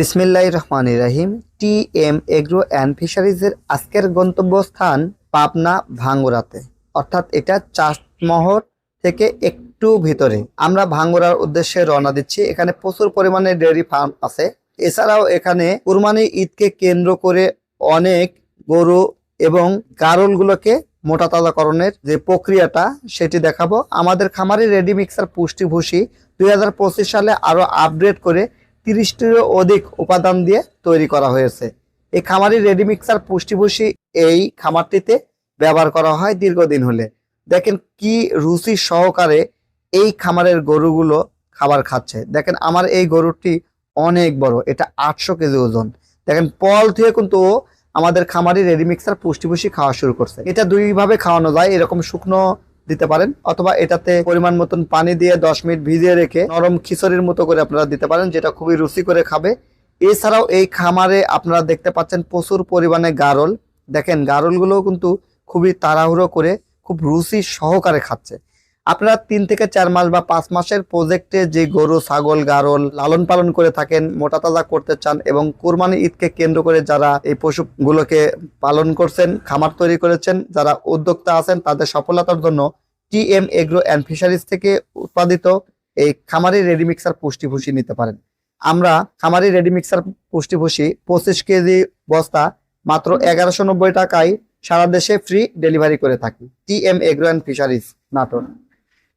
বিসমিল্লাহ রহমান রাহিম। টি এম এগ্রো অ্যান্ড ফিশারিজের আজকের গন্তব্যস্থান পাবনা ভাঙ্গুরাতে। অর্থাৎ এটা চাষমহর থেকে একটু ভিতরে। আমরা ভাঙ্গুরার উদ্দেশ্যে রওনা দিচ্ছি। এখানে প্রচুর পরিমাণে ডেয়ারি ফার্ম আছে। এছাড়াও এখানে কুরবানি ঈদকে কেন্দ্র করে অনেক গরু এবং গারলগুলোকে মোটা তাজাকরণের যে প্রক্রিয়াটা, সেটি দেখাবো। আমাদের খামারি রেডি মিক্সার পুষ্টি ভুসি দুই সালে আরও আপগ্রেড করে তিরিশটিরও অধিক উপাদান দিয়ে তৈরি করা হয়েছে। এই খামারি রেডি মিক্সার পুষ্টিভূষি এই খামারটিতে ব্যবহার করা হয় দীর্ঘদিন হলে। দেখেন কি রুচি সহকারে এই খামারের গরুগুলো খাবার খাচ্ছে। দেখেন আমার এই গরুটি অনেক বড়, এটা আটশো কেজি ওজন। দেখেন পল থেকে কিন্তু ও আমাদের খামারি রেডি মিক্সার পুষ্টিভূষি খাওয়া শুরু করছে। এটা দুইভাবে খাওয়ানো যায়, এরকম শুকনো দিতে পারেন, অথবা এটাতে পরিমাণ মতন পানি দিয়ে দশ মিনিট ভিজিয়ে রেখে নরম খিচুড়ির মতো করে আপনারা দিতে পারেন, যেটা খুবই রুচি করে খাবে। এছাড়াও এই খামারে আপনারা দেখতে পাচ্ছেন প্রচুর পরিমাণে গারল। দেখেন, গারলগুলোও কিন্তু খুবই তাড়াহুড়ো করে, খুব রুচি সহকারে খাচ্ছে। আপনারা তিন থেকে চার মাস বা পাঁচ মাসের প্রজেক্টে যে গরু, ছাগল, গারল লালন পালন করে থাকেন, মোটা তাজা করতে চান এবং কোরবানি ঈদকে কেন্দ্র করে যারা এই পশুগুলোকে পালন করছেন, খামার তৈরি করেছেন, যারা উদ্যোক্তা আছেন, তাদের সফলতার জন্য T M agro and fisheries থেকে উৎপাদিত এই খামারি রেডি মিক্সার পুষ্টিভূষি নিতে পারেন। আমরা খামারি রেডি মিক্সার পুষ্টিভূষি পঁচিশ কেজি বস্তা মাত্র এগারোশো নব্বই টাকায় সারা দেশে ফ্রি ডেলিভারি করে থাকি। T M agro and fisheries Natore.